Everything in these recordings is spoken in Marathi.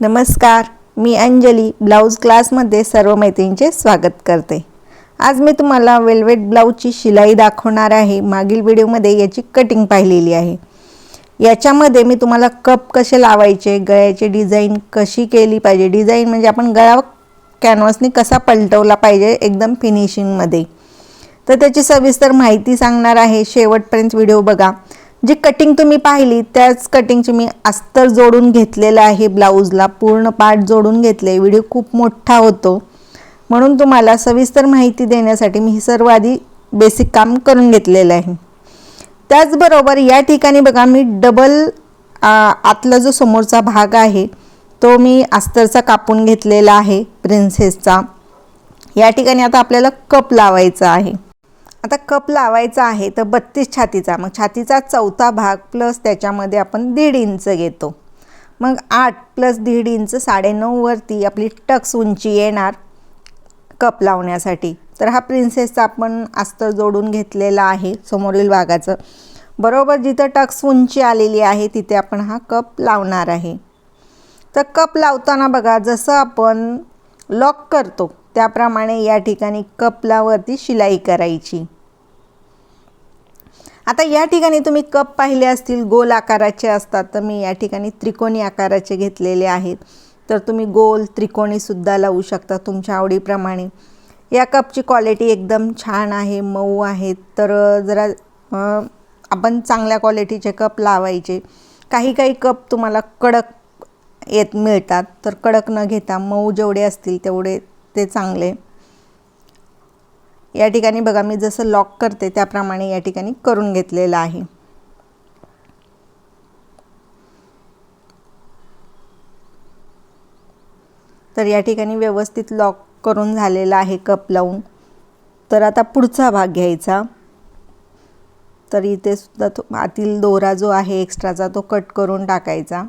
नमस्कार मी अंजली ब्लाऊज क्लासमध्ये सर्व मैत्रिणींचे स्वागत करते. आज मी तुम्हाला वेल्वेट ब्लाऊजची शिलाई दाखवणार आहे. मागील व्हिडिओमध्ये याची कटिंग पाहिलेली आहे. याच्यामध्ये मी तुम्हाला कप कसे लावायचे गळ्याची डिझाईन कशी केली पाहिजे? डिझाईन म्हणजे आपण गळा कॅनव्हासने कसा पलटवला पाहिजे एकदम फिनिशिंगमध्ये तर त्याची सविस्तर माहिती सांगणार आहे. शेवटपर्यंत व्हिडिओ बघा. जी कटिंग तुम्ही पाहिली त्याच कटिंगची मी अस्तर जोडून घेतलेलं आहे ब्लाऊजला पूर्ण पार्ट जोडून घेतले. व्हिडिओ खूप मोठा होतो. म्हणून तुम्हाला सविस्तर माहिती देण्यासाठी मी सर्व आधी बेसिक काम करून घेतलेलं आहे. त्याचबरोबर या ठिकाणी बघा मी डबल आतला जो समोरचा भाग आहे तो मी अस्तरचा कापून घेतलेला आहे प्रिन्सेसचा या ठिकाणी आता आपल्याला कप लावायचा आहे. आता कप लावायचा आहे तर बत्तीस छातीचा मग छातीचा चौथा भाग प्लस त्याच्यामध्ये आपण दीड इंच घेतो. मग आठ प्लस दीड इंच साडेनऊवरती आपली टक्स उंची येणार कप लावण्यासाठी. तर हा प्रिन्सेसचा आपण अस्तर जोडून घेतलेला आहे समोरील भागाचं. बरोबर जिथं टक्स उंची आलेली आहे तिथे आपण हा कप लावणार आहे. तर कप लावताना बघा जसं आपण लॉक करतो त्याप्रमाणे या ठिकाणी कपलावरती शिलाई करायची. आता या ठिकाणी तुम्ही कप पाहिले असतील गोल आकाराचे असतात तर मी या ठिकाणी त्रिकोणी आकाराचे घेतलेले आहेत. तर तुम्ही गोल त्रिकोणीसुद्धा लावू शकता तुमच्या आवडीप्रमाणे. या कपची क्वालिटी एकदम छान आहे मऊ आहेत तर जरा आपण चांगल्या क्वालिटीचे कप लावायचे. काही काही कप तुम्हाला कडक येत मिळतात. तर कडक न घेता मऊ जेवढे असतील तेवढे ते चांगले. या ठिकाणी बघा मी जसं लॉक करते त्याप्रमाणे या ठिकाणी करून घेतलेलं आहे. तर या ठिकाणी व्यवस्थित लॉक करून झालेला आहे कप लावून. तर आता पुढचा भाग घ्यायचा. तर इथे सुद्धा तो आतील दोरा जो आहे एक्स्ट्राचा तो कट करून टाकायचा.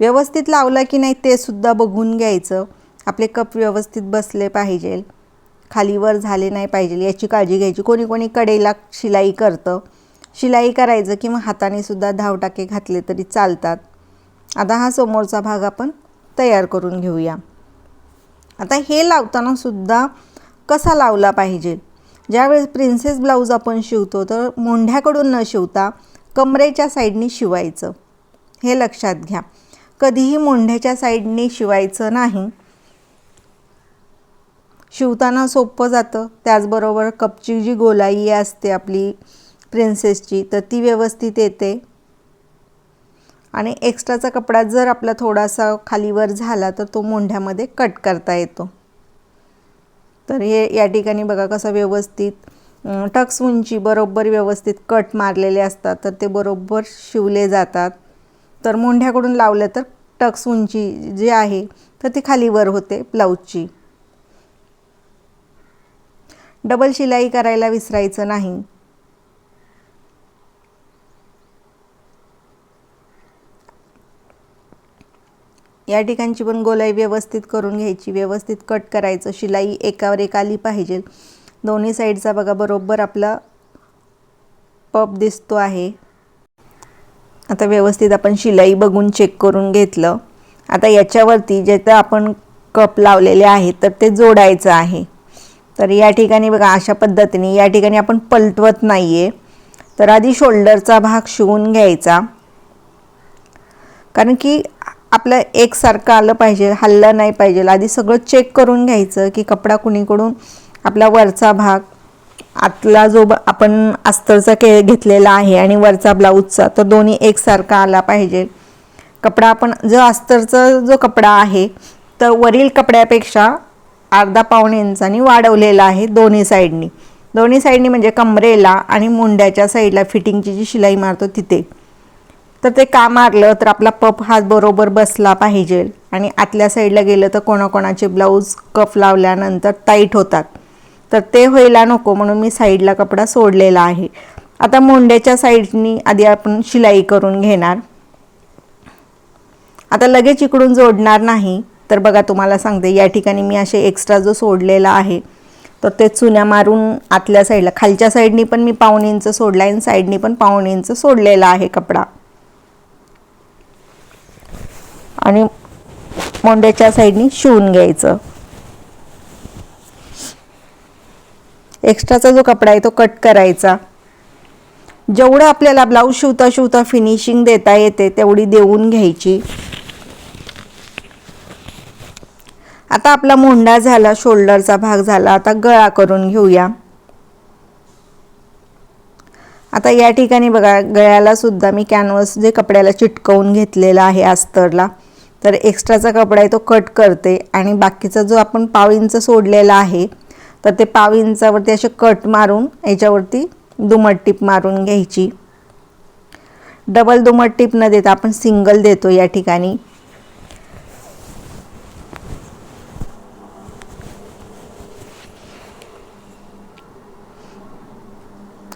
व्यवस्थित लावला की नाही ते सुद्धा बघून घ्यायचं. आपले कप व्यवस्थित बसले पाहिजे. खालीवर झाले नाही पाहिजे याची काळजी घ्यायची. कोणी कोणी कडेला शिलाई करतं. शिलाई करायचं किंवा हाताने सुद्धा धावटाके घातले तरी चालतात. आता हा समोरचा भाग आपण तयार करून घेऊया. आता हे लावताना सुद्धा कसा लावला पाहिजे? ज्यावेळेस प्रिन्सेस ब्लाऊज आपण शिवतो तर मोंढ्याकडून न शिवता कमरेच्या साईडनी शिवायचं. हे लक्षात घ्या. कधीही मोंढ्याच्या साईडने शिवायचं नाही. शिवताना सोपं जातं. त्याचबरोबर कपची जी गोलाई असते आपली प्रिन्सेसची तर ती व्यवस्थित येते. आणि एक्स्ट्राचा कपडा जर आपला थोडासा खालीवर झाला तर तो मोंढ्यामध्ये कट करता येतो. तर हे या ठिकाणी बघा कसं व्यवस्थित टक्स उंची बरोबर व्यवस्थित कट मारलेले असतात तर ते बरोबर शिवले जातात. तर मोंढ्याकडून लावलं तर टक्स उंची जी आहे तर ती खाली वर होते ब्लाऊजची. डबल शिलाई करायला विसरायचं नाही. या ठिकाणची पण गोलाई व्यवस्थित करून घ्यायची व्यवस्थित कट करायचं. शिलाई एकावर एक आली पाहिजे. दोन्ही साईडचा बघा बरोबर आपला पप दिसतो आहे. आता व्यवस्थित आपण शिलाई बघून चेक करून घेतलं. आता याच्यावरती जे आपण कप लावलेले आहेत तर ते जोडायचं आहे. तर या ठिकाणी बघा अशा पद्धतीने या ठिकाणी आपण पलटवत नाही आहे तर आधी शोल्डरचा भाग शिवून घ्यायचा. कारण की आपलं एकसारखं आलं पाहिजे हल्लं नाही पाहिजे. आधी सगळं चेक करून घ्यायचं की कपडा कुणीकडून आपला वरचा भाग आतला जो आपण अस्तरचा के घेतलेला आहे आणि वरचा ब्लाऊजचा तर दोन्ही एकसारखा आला पाहिजे. कपडा आपण जो अस्तरचा जो कपडा आहे तर वरील कपड्यापेक्षा अर्धा पाऊण इंचानी वाढवलेला आहे दोन्ही साईडनी. दोन्ही साईडनी म्हणजे कमरेला आणि मुंड्याच्या साईडला फिटिंगची जी शिलाई मारतो तिथे. तर ते का मारलं तर आपला पप हात बरोबर बसला पाहिजे आणि आतल्या साईडला गेलं तर कोणाकोणाचे ब्लाऊज कफ लावल्यानंतर टाईट होतात. तर ते व्हायला नको म्हणून मी साईडला कपडा सोडलेला आहे. आता मोंड्याच्या साईडनी आधी आपण शिलाई करून घेणार. आता लगेच इकडून जोडणार नाही तर बघा तुम्हाला सांगते या ठिकाणी मी असे एक्स्ट्रा जो सोडलेला आहे तर ते चुन्या मारून आतल्या साईडला खालच्या साईडनी पण मी पाऊण इंच सोडला आणि साईडनी पण पाऊण इंच सोडलेला आहे कपडा. आणि मोंड्याच्या साईडनी शिवून घ्यायचं. एक्स्ट्राचा जो कपडा आहे तो कट करायचा. जेवढं आपल्याला ब्लाऊज शिवता शिवता फिनिशिंग देता येते तेवढी देऊन घ्यायची. आता आपला मोंडा झाला शोल्डरचा भाग झाला आता गळा करून घेऊया. आता या ठिकाणी बघा गळ्याला सुद्धा मी कॅनव्हस जे कपड्याला चिटकवून घेतलेला आहे अस्तरला तर एक्स्ट्राचा कपडा आहे तो कट करते आणि बाकीचा जो आपण पाव इंच सोडलेला आहे तर ते पाव इंचावरती असे कट मारून याच्यावरती दुमट टीप मारून घ्यायची. डबल दुमट टीप न देता आपण सिंगल देतो या ठिकाणी.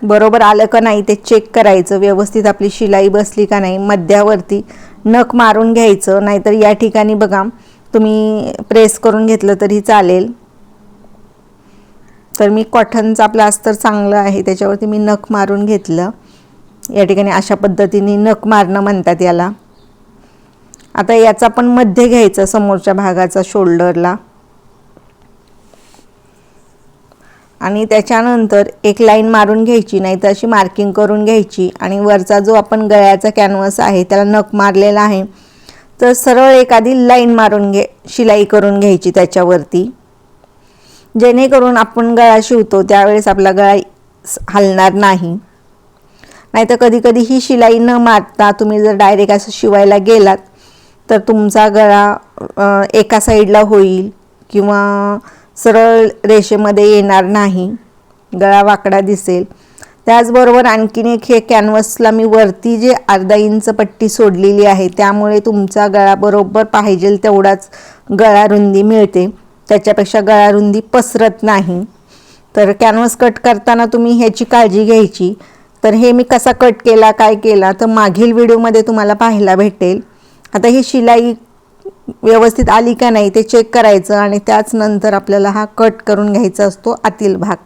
बरोबर आलं का नाही ते चेक करायचं. व्यवस्थित आपली शिलाई बसली का नाही मध्यावरती नख मारून घ्यायचं. नाहीतर या ठिकाणी बघा तुम्ही प्रेस करून घेतलं तरी चालेल. तर मी कॉटनचा प्लास्टर चांगलं आहे त्याच्यावरती मी नख मारून घेतलं. या ठिकाणी अशा पद्धतीने नख मारणं म्हणतात याला. आता याचा पण मध्य घ्यायचा समोरच्या भागाचा शोल्डरला. आणि त्याच्यानंतर एक लाईन मारून घ्यायची नाही तर अशी मार्किंग करून घ्यायची. आणि वरचा जो आपण गळ्याचा कॅनव्हस आहे त्याला नख मारलेला आहे तर सरळ एखादी लाईन मारून घे शिलाई करून घ्यायची त्याच्यावरती. जेणेकरून आपण गळा शिवतो त्यावेळेस आपला गळा हलणार नाही. नाहीतर कधीकधी ही शिलाई न मारता तुम्ही जर डायरेक्ट असं शिवायला गेलात तर तुमचा गळा एका साईडला होईल किंवा सरळ रेषेमध्ये येणार नाही. गळा वाकडा दिसेल. त्याचबरोबर आणखीन एक हे कॅनव्हसला मी वरती जे अर्धा इंच पट्टी सोडलेली आहे त्यामुळे तुमचा गळा बरोबर पाहिजे तेवढाच गळा रुंदी मिळते. त्याच्यापेक्षा गळा रुंदी पसरत नाही. तर कॅनव्हस कट करताना तुम्ही ह्याची काळजी घ्यायची. तर हे मी कसा कट केला काय केला तर मागील व्हिडिओमध्ये तुम्हाला पाहायला भेटेल. आता ही शिलाई व्यवस्थित आली का नाही ते चेक करायचं आणि त्याच नंतर आपल्याला हा कट करून घ्यायचा असतो आतील भाग.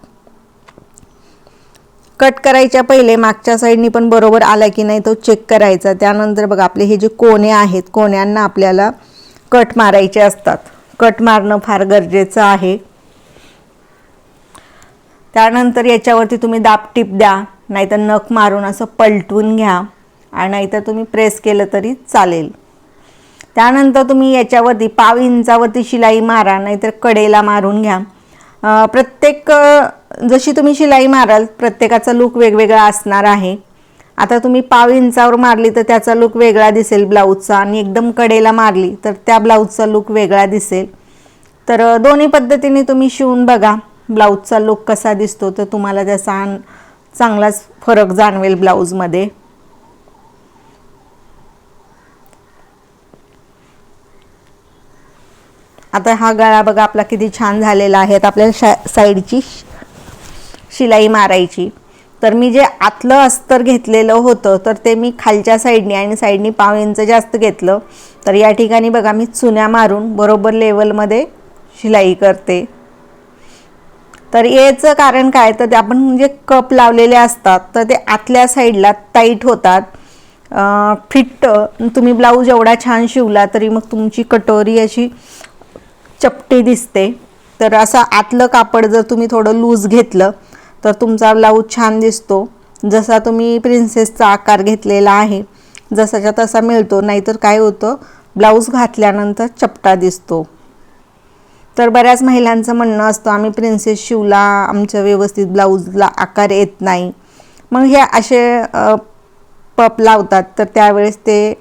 कट करायच्या पहिले मागच्या साईडनी पण बरोबर आला की नाही तो चेक करायचा. त्यानंतर बघा आपले हे जे कोणे आहेत कोण्यांना आपल्याला कट मारायचे असतात. कट मारणं फार गरजेचं आहे. त्यानंतर याच्यावरती तुम्ही दाबटिप द्या नाहीतर नख मारून असं पलटून घ्या आणि नाहीतर तुम्ही प्रेस केलं तरी चालेल. त्यानंतर तुम्ही याच्यावरती पाव इंचावरती शिलाई मारा नाहीतर कडेला मारून घ्या. प्रत्येक जशी तुम्ही शिलाई माराल प्रत्येकाचा लूक वेगवेगळा असणार आहे. आता तुम्ही पाव इंचावर मारली तर त्याचा लुक वेगळा दिसेल ब्लाऊजचा आणि एकदम कडेला मारली तर त्या ब्लाऊजचा लुक वेगळा दिसेल. तर दोन्ही पद्धतीने तुम्ही शिवून बघा ब्लाऊजचा लुक कसा दिसतो. तर तुम्हाला त्याचा चांगलाच फरक जाणवेल ब्लाऊजमध्ये आता हा गळा बघा आपला किती छान झालेला आहे. आता आपल्याला शा साईडची शिलाई मारायची. तर मी जे आतलं अस्तर घेतलेलं होतं तर ते मी खालच्या साईडनी आणि साईडनी पाव इंच जास्त घेतलं. तर या ठिकाणी बघा मी चुन्या मारून बरोबर लेवलमध्ये शिलाई करते. तर याचं कारण काय? तर ते आपण जे कप लावलेले असतात तर ते आतल्या साईडला टाईट होतात. फिट्ट तुम्ही ब्लाऊज एवढा छान शिवला तरी मग तुमची कटोरी अशी चपटी दिसते. तर असं आतलं कापड जर तुम्ही थोडं लूज घेतलं तर तुमचा ब्लाऊज छान दिसतो. जसा तुम्ही प्रिन्सेसचा आकार घेतलेला आहे जसाच्या तसा मिळतो. नाहीतर काय होतं ब्लाऊज घातल्यानंतर चपटा दिसतो. तर बऱ्याच महिलांचं म्हणणं असतं आम्ही प्रिन्सेस शिवला आमच्या व्यवस्थित ब्लाऊजला आकार येत नाही. मग हे असे पप लावतात. तर त्यावेळेस ते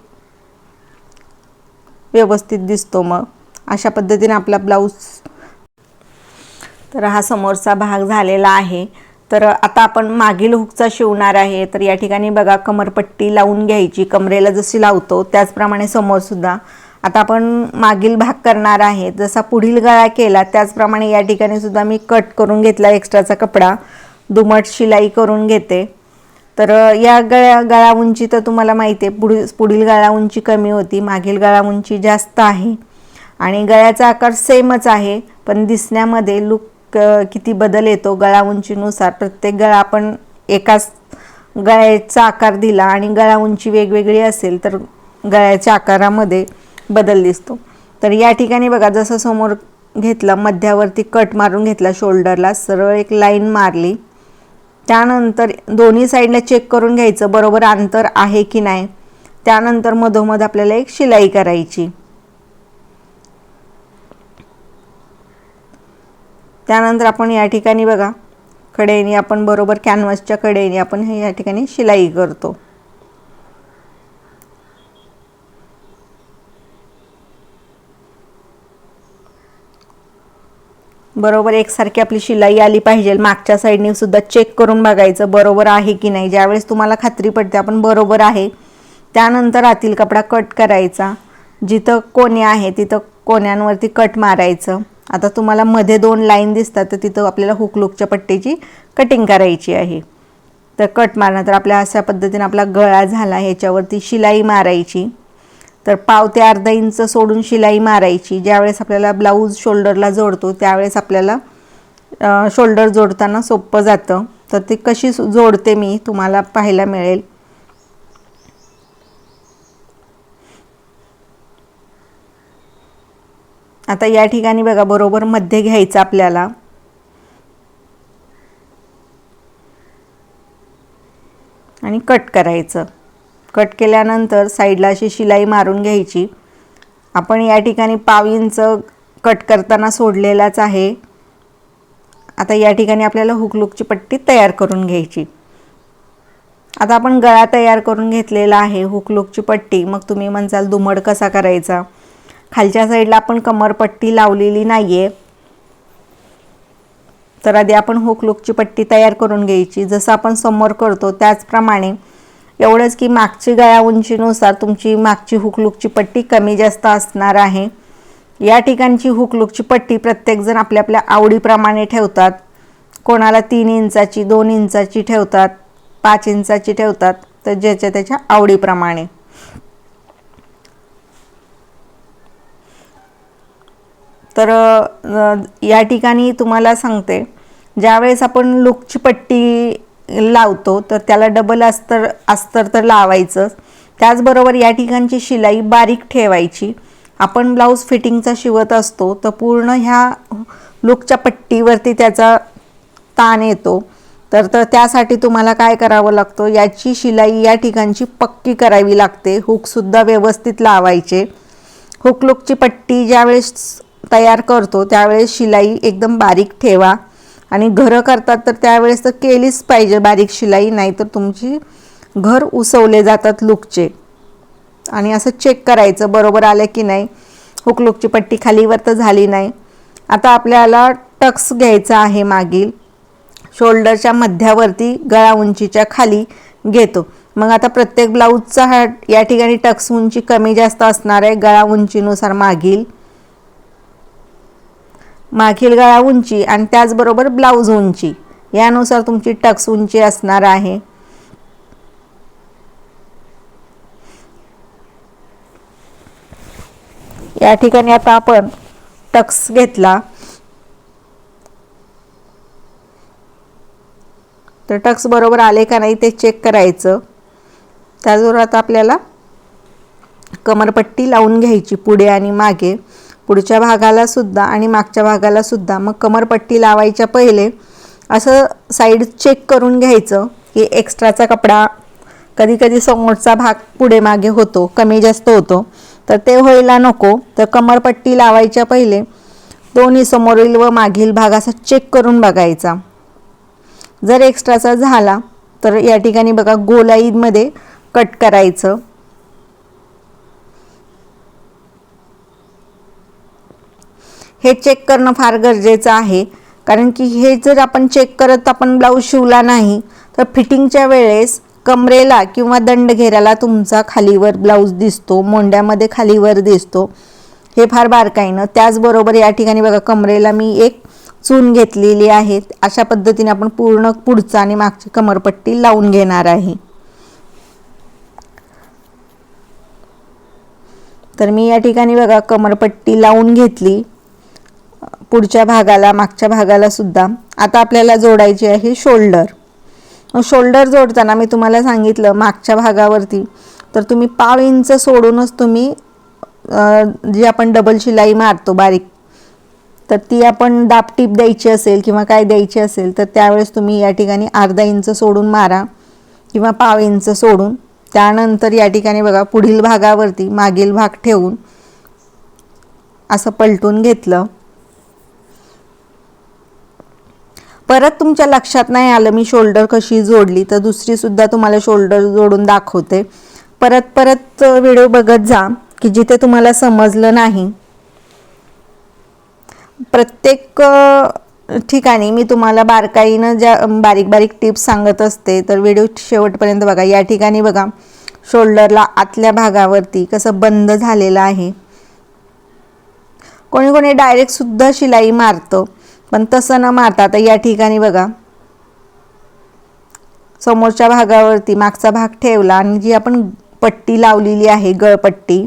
व्यवस्थित दिसतो मग. अशा पद्धतीने आपला ब्लाऊज तर हा समोरचा भाग झालेला आहे. तर आता आपण मागील हुकचा शिवणार आहे. तर या ठिकाणी बघा कमरपट्टी लावून घ्यायची. कमरेला जशी लावतो त्याचप्रमाणे समोरसुद्धा आता आपण मागील भाग करणार आहे. जसा पुढील गळा केला त्याचप्रमाणे या ठिकाणी सुद्धा मी कट करून घेतला एक्स्ट्राचा कपडा. दुमट शिलाई करून घेते. तर या गळ्या गळा उंची तर तुम्हाला माहिती आहे पुढील पुढील गळा उंची कमी होती मागील गळा उंची जास्त आहे. आणि गळ्याचा आकार सेमच आहे पण दिसण्यामध्ये लुक क किती बदल येतो गळा उंचीनुसार प्रत्येक गळा आपण एकाच गळ्याचा आकार दिला आणि गळा उंची वेगवेगळी असेल तर गळ्याच्या आकारामध्ये बदल दिसतो. तर या ठिकाणी बघा जसं समोर घेतलं मध्यावरती कट मारून घेतला शोल्डरला सरळ एक लाईन मारली. त्यानंतर दोन्ही साईडला चेक करून घ्यायचं बरोबर अंतर आहे की नाही. त्यानंतर मधोमध आपल्याला एक शिलाई करायची. त्यानंतर आपण या ठिकाणी बघा. कडेने आपण बरोबर कॅनव्हासच्या कडेने आपण हे या ठिकाणी शिलाई करतो. बरोबर एकसारखी आपली शिलाई आली पाहिजे. मागच्या साईडने सुद्धा चेक करून बघायचं बरोबर आहे की नाही. ज्यावेळेस तुम्हाला खात्री पडते आपण बरोबर आहे. त्यानंतर आतील कपडा कट करायचा. जिथं कोणी आहे तिथं कोण्यांवरती कट मारायचं. आता तुम्हाला मध्ये दोन लाईन दिसतात तर तिथं आपल्याला हुकलुकच्या पट्टीची कटिंग करायची आहे. तर कट मारणं तर आपल्या अशा पद्धतीने आपला गळा झाला ह्याच्यावरती शिलाई मारायची. तर पाव ते अर्धा इंच सोडून शिलाई मारायची. ज्यावेळेस आपल्याला ब्लाऊज शोल्डरला जोडतो त्यावेळेस आपल्याला शोल्डर जोडताना सोपं जातं. तर ती कशी जोडते मी तुम्हाला पाहायला मिळेल. आता या ठिकाणी बघा बरोबर मध्ये घ्यायचं आपल्याला. आणि कट करायचं. कट केल्यानंतर साईडला अशी शिलाई मारून घ्यायची. आपण या ठिकाणी पाव इंच कट करताना सोडलेलाच आहे. आता या ठिकाणी आपल्याला हुकलुकची पट्टी तयार करून घ्यायची. आता आपण गळा तयार करून घेतलेला आहे हुकलुकची पट्टी. मग तुम्ही म्हणसाल दुमड कसा करायचा? खालच्या साईडला आपण कमरपट्टी लावलेली नाही आहे तर आधी आपण हुकलुकची पट्टी तयार करून घ्यायची. जसं आपण समोर करतो त्याचप्रमाणे एवढंच की मागची गळ्या उंचीनुसार तुमची मागची हुकलुकची पट्टी कमी जास्त असणार आहे. या ठिकाणची हुकलुकची पट्टी प्रत्येकजण आपल्या आपल्या आवडीप्रमाणे ठेवतात. कोणाला तीन इंचाची दोन इंचाची ठेवतात पाच इंचाची ठेवतात तर ज्याच्या त्याच्या आवडीप्रमाणे. तर या ठिकाणी तुम्हाला सांगते ज्यावेळेस आपण लुकची पट्टी लावतो तर त्याला डबल अस्तर अस्तर तर लावायचंच त्याचबरोबर या ठिकाणची शिलाई बारीक ठेवायची. आपण ब्लाऊज फिटिंगचा शिवत असतो तर पूर्ण ह्या लुकच्या पट्टीवरती त्याचा ताण येतो. तर तर त्यासाठी तुम्हाला काय करावं लागतं याची शिलाई या ठिकाणची पक्की करावी लागते. हुकसुद्धा व्यवस्थित लावायचे. हुक लुकची पट्टी ज्यावेळेस तयार करतो त्यावेळेस शिलाई एकदम बारीक ठेवा. आणि घरं करतात तर त्यावेळेस तर केलीच पाहिजे बारीक शिलाई नाही तर तुमची घर उसवले जातात लुकचे. आणि असं चेक करायचं बरोबर आलं की नाही. हुकलुकची पट्टी खालीवर तर झाली नाही. आता आपल्याला टक्स घ्यायचा आहे मागील. शोल्डरच्या मध्यावरती गळा उंचीच्या खाली घेतो. मग आता प्रत्येक ब्लाऊजचा हा या ठिकाणी टक्स उंची कमी जास्त असणार आहे गळा उंचीनुसार मागील. मागील गळा उंची आणि त्याचबरोबर ब्लाऊज उंची यानुसार तुमची टक्स उंची असणार आहे. या ठिकाणी आता आपण टक्स घेतला. तर टक्स बरोबर आले का नाही ते चेक करायचं. त्याचबरोबर आता आपल्याला कमरपट्टी लावून घ्यायची पुढे आणि मागे. पुढच्या भागाला सुद्धा आणि मागच्या भागाला सुद्धा मग कमरपट्टी लावायच्या पहिले असं साईड चेक करून घ्यायचं की एक्स्ट्राचा कपडा कधी कधी समोरचा भाग पुढे मागे होतो कमी जास्त होतो. तर ते व्हायला नको. तर कमरपट्टी लावायच्या पहिले दोन्ही समोरील व मागील भाग असा चेक करून बघायचा. जर एक्स्ट्राचा झाला तर या ठिकाणी बघा गोलाईमध्ये कट करायचं. हे चेक करणं फार गरजेचं आहे. कारण की हे जर आपण चेक करत आपण ब्लाऊज शिवला नाही तर फिटिंगच्या वेळेस कमरेला किंवा दंडघेराला तुमचा खालीवर ब्लाऊज दिसतो मोंड्यामध्ये खालीवर दिसतो. हे फार बारकाईनं. त्याचबरोबर या ठिकाणी बघा कमरेला मी एक चून घेतलेली आहे. अशा पद्धतीने आपण पूर्ण पुढचा आणि मागची कमरपट्टी लावून घेणार आहे. तर मी या ठिकाणी बघा कमरपट्टी लावून घेतली. पुढच्या भागाला मागच्या भागाला सुद्धा. आता आपल्याला जोडायची आहे शोल्डर. शोल्डर जोडताना मी तुम्हाला सांगितलं मागच्या भागावरती. तर तुम्ही पाव इंच सोडूनच तुम्ही जी आपण डबल शिलाई मारतो बारीक तर ती आपण दापटीप द्यायची असेल किंवा काय द्यायची असेल तर त्यावेळेस तुम्ही या ठिकाणी अर्धा इंच सोडून मारा किंवा पाव इंच सोडून. त्यानंतर या ठिकाणी बघा पुढील भागावरती मागील भाग ठेवून असं पलटून घेतलं. परत तुमच्या लक्षात नाही आलं मी शोल्डर कशी जोडली तर दुसरी सुद्धा तुम्हाला शोल्डर जोडून दाखवते. परत परत व्हिडिओ बघत जा की जिथे तुम्हाला समजलं नाही. प्रत्येक ठिकाणी मी तुम्हाला बारकाईनं ज्या बारीक बारीक टिप्स सांगत असते तर व्हिडिओ शेवटपर्यंत बघा. या ठिकाणी बघा शोल्डरला आतल्या भागावरती कसं बंद झालेलं आहे. कोणी कोणी डायरेक्ट सुद्धा शिलाई मारतं. पण तसं न मारता तर या ठिकाणी बघा. समोरच्या भागावरती मागचा भाग ठेवला आणि जी आपण पट्टी लावलेली आहे गळपट्टी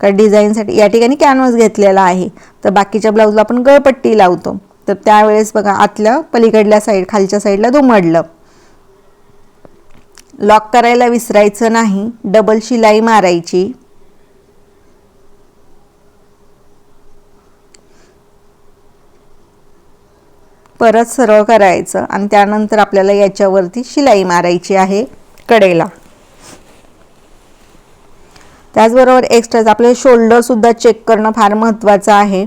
का डिझाईनसाठी या ठिकाणी कॅनव्हास घेतलेला आहे. तर बाकीच्या ब्लाऊजला आपण गळपट्टी लावतो. तर त्यावेळेस बघा आतल्या पलीकडल्या साईड खालच्या साईडला दुमडलं. लॉक करायला विसरायचं नाही. डबल शिलाई मारायची. परत सरळ करायचं आणि त्यानंतर आपल्याला याच्यावरती शिलाई मारायची आहे कडेला. त्याचबरोबर एक्स्ट्रा आपले शोल्डरसुद्धा चेक करणं फार महत्त्वाचं आहे.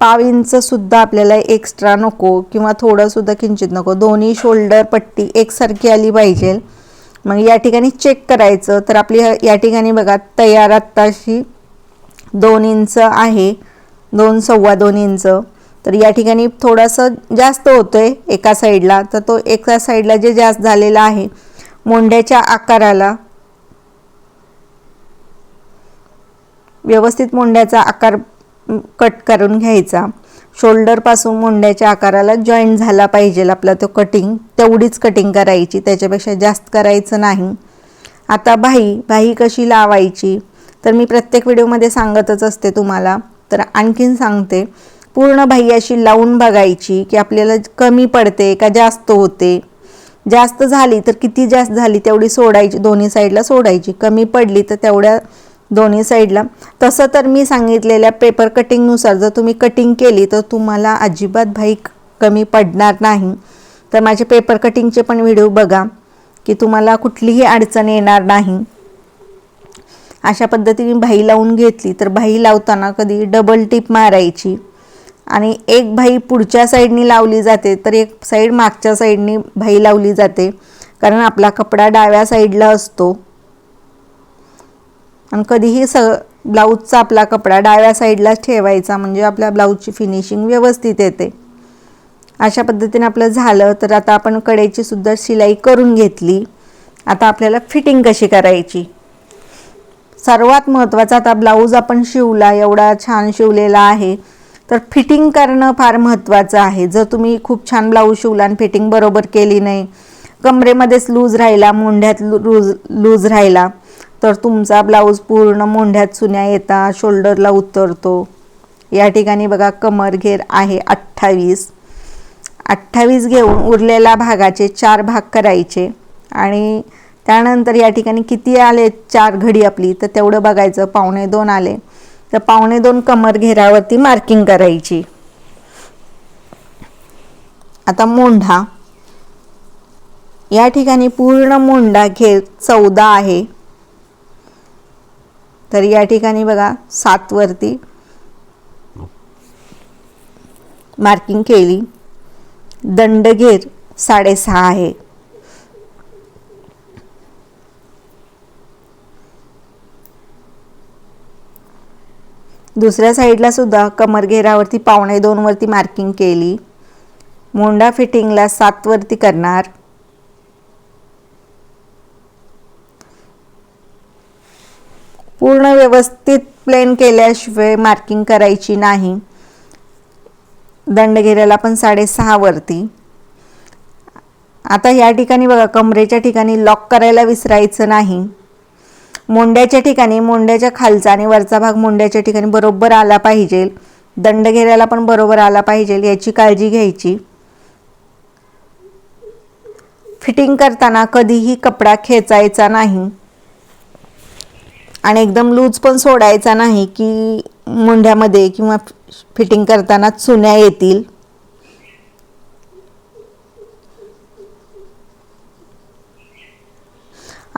पाव इंचसुद्धा आपल्याला एक्स्ट्रा नको किंवा थोडंसुद्धा किंचित नको. दोन्ही शोल्डर पट्टी एकसारखी आली पाहिजे. मग या ठिकाणी चेक करायचं. तर आपली या ठिकाणी बघा तयार आत्ताशी दोन इंच आहे. दोन सव्वा दोन इंच तर या ठिकाणी थोडंसं जास्त होतं आहे एका साईडला. तर तो एका साईडला जे जास्त झालेला आहे मोंड्याच्या आकाराला व्यवस्थित मोंड्याचा आकार कट करून घ्यायचा. शोल्डरपासून मोंड्याच्या आकाराला जॉईंट झाला पाहिजे आपला तो कटिंग. तेवढीच कटिंग करायची त्याच्यापेक्षा जास्त करायचं नाही. आता बाही बाही कशी लावायची? तर मी प्रत्येक व्हिडिओमध्ये सांगतच असते तुम्हाला. तर आणखीन सांगते. पूर्ण बाही अशी लावून बघायची की आपल्याला कमी पडते का जास्त होते. जास्त झाली तर किती जास्त झाली तेवढी सोडायची दोन्ही साईडला सोडायची. कमी पडली तर तेवढ्या दोन्ही साईडला. तसं तर मी सांगितलेल्या पेपर कटिंगनुसार जर तुम्ही कटिंग केली तर तुम्हाला अजिबात भाई कमी पडणार नाही. तर माझे पेपर कटिंगचे पण व्हिडिओ बघा की तुम्हाला कुठलीही अडचण येणार नाही. अशा पद्धतीने भाई लावून घेतली तर भाई लावताना कधी डबल टिप मारायची. आणि एक भाई पुढच्या साईडनी लावली जाते तर एक साईड मागच्या साईडनी भाई लावली जाते. कारण आपला कपडा डाव्या साईडला असतो. आणि कधीही स ब्लाऊजचा आपला कपडा डाव्या साईडलाच ठेवायचा म्हणजे आपल्या ब्लाऊजची फिनिशिंग व्यवस्थित येते. अशा पद्धतीने आपलं झालं तर आता आपण कडेची सुद्धा शिलाई करून घेतली. आता आपल्याला फिटिंग कशी करायची? सर्वात महत्त्वाचा आता ब्लाऊज आपण शिवला एवढा छान शिवलेला आहे. तर फिटिंग करणं फार महत्त्वाचं आहे. जर तुम्ही खूप छान ब्लाऊज शिवला आणि फिटिंग बरोबर केली नाही कमरेमध्येच लूज राहिला मोंढ्यात लूज लूज राहिला तर तुमचा ब्लाऊज पूर्ण मोंढ्यात सुन्या येता शोल्डरला उतरतो. या ठिकाणी बघा कमर घेर आहे अठ्ठावीस. अठ्ठावीस घेऊन उरलेल्या भागाचे चार भाग करायचे आणि त्यानंतर या ठिकाणी किती आले? चार घडी आपली. तर तेवढं बघायचं. पावणे दोन आले. तर पावणे दोन कमर घेरावरती मार्किंग करायची. आता मोंढा. या ठिकाणी पूर्ण मोंढा घेर चौदा आहे. तर या ठिकाणी बघा सातवरती मार्किंग केली. दंडघेर साडेसहा आहे. दुसऱ्या साईडला सुद्धा कमरघेरावरती पावणे दोनवरती मार्किंग केली. मोंडा फिटिंगला सातवरती करणार. पूर्ण व्यवस्थित प्लेन केल्याशिवाय मार्किंग करायची नाही. दंडघेऱ्याला पण साडेसहावरती आता या ठिकाणी बघा कमरेच्या ठिकाणी लॉक करायला विसरायचं नाही. मोंड्याच्या ठिकाणी मोंड्याच्या खालचा आणि वरचा भाग मोंड्याच्या ठिकाणी बरोबर आला पाहिजे. दंड घेऱ्याला पण बरोबर आला पाहिजे याची काळजी घ्यायची. फिटिंग करताना कधीही कपडा खेचायचा नाही. आणि एकदम लूज पण सोडायचा नाही की मुंढ्यामध्ये किंवा फिटिंग करताना चुन्या येतील.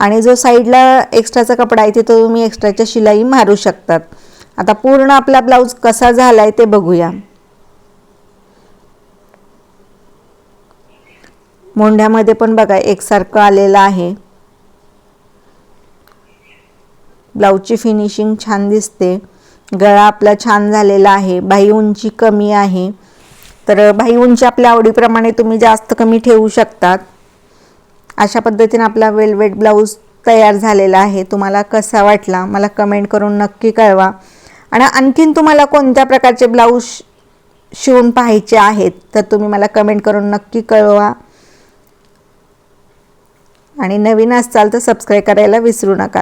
आणि जो साईडला एक्स्ट्राचा कपडा आहे तिथं तुम्ही एक्स्ट्राच्या शिलाई मारू शकतात. आता पूर्ण आपला ब्लाऊज कसा झाला आहे ते बघूया. मोंढ्यामध्ये पण बघा एकसारखं आलेलं आहे. ब्लाऊजची फिनिशिंग छान दिसते. गळा आपला छान झालेला आहे. बाही उंची कमी आहे. तर बाही उंची आपल्या आवडीप्रमाणे तुम्ही जास्त कमी ठेवू शकतात. अशा पद्धतीने आपला वेलवेट ब्लाऊज तयार झालेला आहे. तुम्हाला कसा वाटला मला कमेंट करून नक्की कळवा. आणि आणखीन तुम्हाला कोणत्या प्रकारचे ब्लाऊज शिवून पाहायचे आहेत तर तुम्ही मला कमेंट करून नक्की कळवा. आणि नवीन असाल तर सबस्क्राईब करायला विसरू नका.